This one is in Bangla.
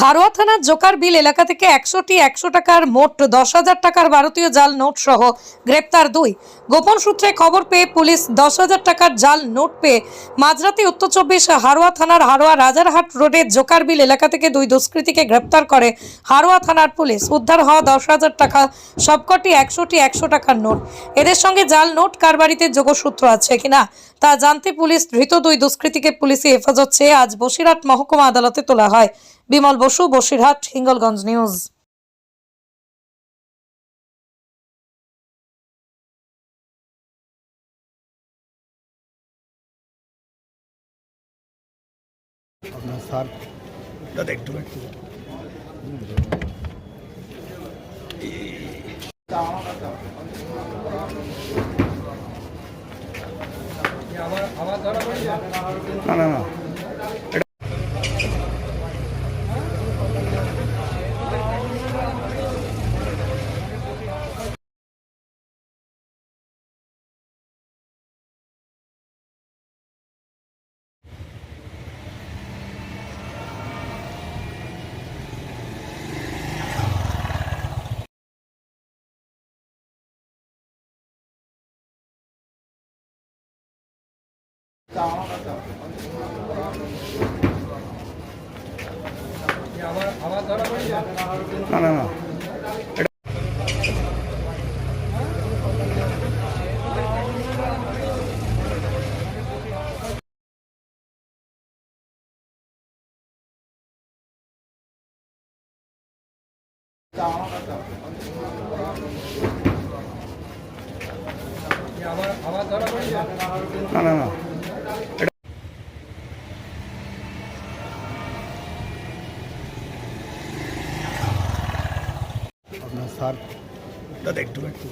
হারোয়া থানার জোকার বিল এলাকা থেকে একশোটি একশো টাকার মোট দশ হাজার টাকার ভারতীয় জাল নোট সহ গ্রেপ্তার দুই। গোপন সূত্রে খবর পেয়ে পুলিশ দশ হাজার টাকার জাল নোট পেয়ে মাঝরাতে উত্তর চব্বিশ হারোয়া থানার হারোয়া রাজারহাট রোডের জোকার বিল এলাকা থেকে দুই দুষ্কৃতীকে গ্রেপ্তার করে হারোয়া থানার পুলিশ। উদ্ধার হওয়া দশ হাজার টাকা সবকটি একশোটি একশো টাকার নোট। এদের সঙ্গে জাল নোট কারবারিতে যোগসূত্র আছে কিনা তা জানতে পুলিশ ধৃত দুই দুষ্কৃতীকে পুলিশে হেফাজত চেয়ে আজ বসিরহাট মহকুমা আদালতে তোলা হয়। বিমল বসু বসিরহাট হিঙ্গলগঞ্জ নিউজ। না না না। না না না। না না না। স্যার। দাদা একটু একটু।